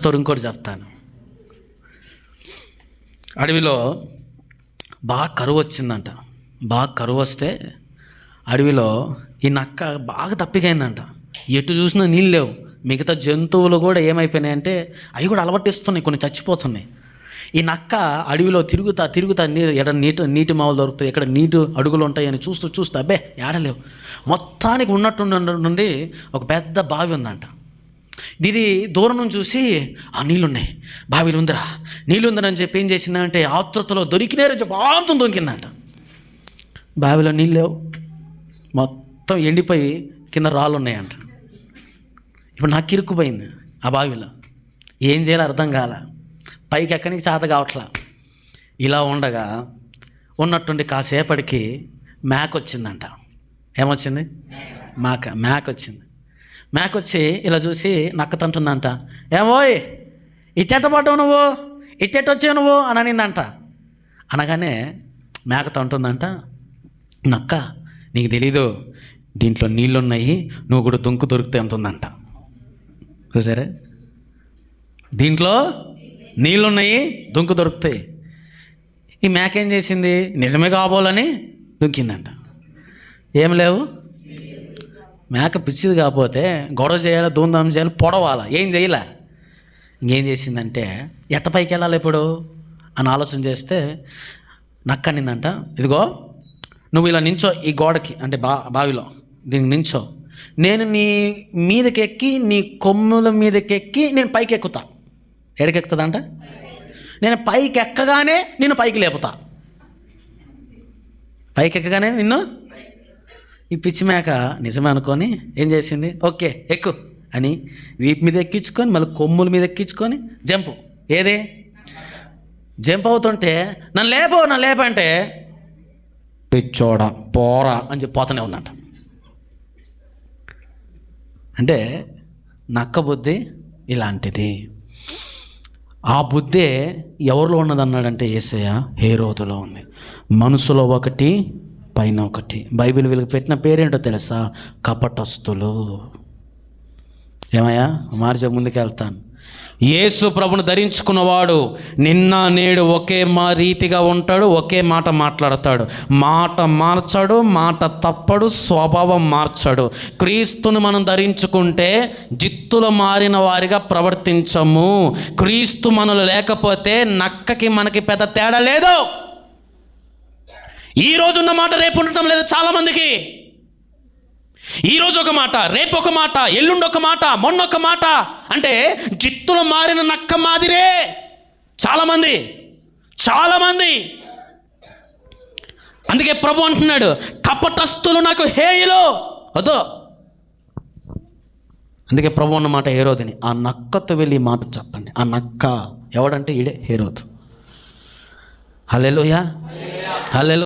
Story ఇంకోటి చెప్తాను. అడవిలో బాగా కరువు వచ్చిందంట. బాగా కరువు వస్తే అడవిలో ఈ నక్క బాగా తప్పికైందంట ఎటు చూసినా నీళ్ళు లేవు. మిగతా జంతువులు కూడా ఏమైపోయినాయంటే అవి కూడా అలవట్టిస్తున్నాయి కొన్ని చచ్చిపోతున్నాయి. ఈ నక్క అడవిలో తిరుగుతా తిరుగుతా నీరు ఎక్కడ నీటి నీటి మావులు దొరుకుతాయి ఎక్కడ నీటి అడుగులు ఉంటాయని చూస్తూ చూస్తూ అబ్బే ఏడలేవు మొత్తానికి ఉన్నట్టు నుండి ఒక పెద్ద బావి ఉందంట. ఇది దూరం నుంచి చూసి ఆ నీళ్ళున్నాయి. బావిలు ఉందిరా నీళ్ళుందని చెప్పి ఏం చేసిందంటే ఆతృతలో దొరికినారు చెప్పి ఆంతం దొరికిందంట బావిలో నీళ్ళు లేవు మొత్తం ఎండిపోయి కింద రాళ్ళు ఉన్నాయంట ఇప్పుడు నాకు ఇరుక్కుపోయింది ఆ బావిలో. ఏం చేయాలో అర్థం కాల. పైకి ఎక్కడికి చేత కావట్లా. ఇలా ఉండగా ఉన్నట్టుండి కాసేపటికి మ్యాక్ వచ్చిందంట. ఏమొచ్చింది? మేక. మేక వచ్చింది. మేక వచ్చి ఇలా చూసి నక్క తంటుందంట ఏమోయ్ ఇట్టేట పడ్డావు నువ్వు? ఇట్టెట్ట వచ్చావు నువ్వు? అని అనిందంట. అనగానే మేక తంటుందంట నక్క నీకు తెలీదు దీంట్లో నీళ్ళున్నాయి నువ్వు కూడా దుంకు దొరికితే అంటుందంట. చూసారా? దీంట్లో నీళ్ళున్నాయి దుంకు దొరుకుతాయి. ఈ మేక ఏం చేసింది? నిజమే కాబోలని దుంకిందంట. ఏం లేవు మేక పిచ్చిది కాకపోతే గొడవ చేయాలి ధూమ్ధాం చేయాలి పొడవాలా? ఏం చేయలే. ఇంకేం చేసిందంటే ఎట్ట పైకి వెళ్ళాలి ఇప్పుడు? అని ఆలోచన చేస్తే నక్కనిందంట ఇదిగో నువ్వు ఇలా నించో ఈ గోడకి అంటే బా బావిలో. దీనికి నించో. నేను నీ మీదకెక్కి నీ కొమ్ముల మీదకెక్కి నేను పైకి ఎక్కుతా ఎక్కడికి ఎక్కుతుందంట నేను పైకి ఎక్కగానే నిన్ను పైకి లేపుతా. పైకి ఎక్కగానే నిన్ను ఈ పిచ్చి మేక నిజమే అనుకొని ఏం చేసింది? ఓకే ఎక్కు అని వీపు మీద ఎక్కించుకొని మళ్ళీ కొమ్ముల మీద ఎక్కించుకొని జంపు. ఏదే? జంప్ అవుతుంటే నన్ను లేపు నన్ను లేపంటే పిచ్చోడ పోరా అని చెప్పి పోతూనే ఉందంట. అంటే నక్క బుద్ధి ఇలాంటిది. ఆ బుద్ధే ఎవరిలో ఉన్నదన్నాడంటే ఏసయ్య హేరోతులో ఉంది. మనసులో ఒకటి పైన ఒకటి. బైబిల్ వీళ్ళకి పెట్టిన పేరేంటో తెలుసా? కపటస్తులు ఏమయ్యా? మార్చే ముందుకెళ్తాను. యేసు ప్రభును ధరించుకున్నవాడు నిన్న నేడు ఒకే మా రీతిగా ఉంటాడు ఒకే మాట మాట్లాడతాడు. మాట మార్చడు మాట తప్పడు స్వభావం మార్చడు. క్రీస్తును మనం ధరించుకుంటే జిత్తులు మారిన వారిగా ప్రవర్తించము. క్రీస్తు మనలు లేకపోతే నక్కకి మనకి పెద్ద తేడా లేదు. ఈ రోజున్న మాట రేపు ఉండటం లేదు చాలామందికి ఈరోజు ఒక మాట రేపు ఒక మాట ఎల్లుండి ఒక మాట మొన్న ఒక మాట. అంటే జిత్తులు మారిన నక్క మాదిరే. చాలామంది చాలామంది అందుకే ప్రభు అంటున్నాడు కపటస్తులు నాకు హేయులు. వద్దు అందుకే ప్రభు అన్నమాట హేరోదని ఆ నక్కతో వెళ్ళి మాట చెప్పండి. ఆ నక్క ఎవడంటే ఈడే హేరోదు. హలెలుయా హలెలు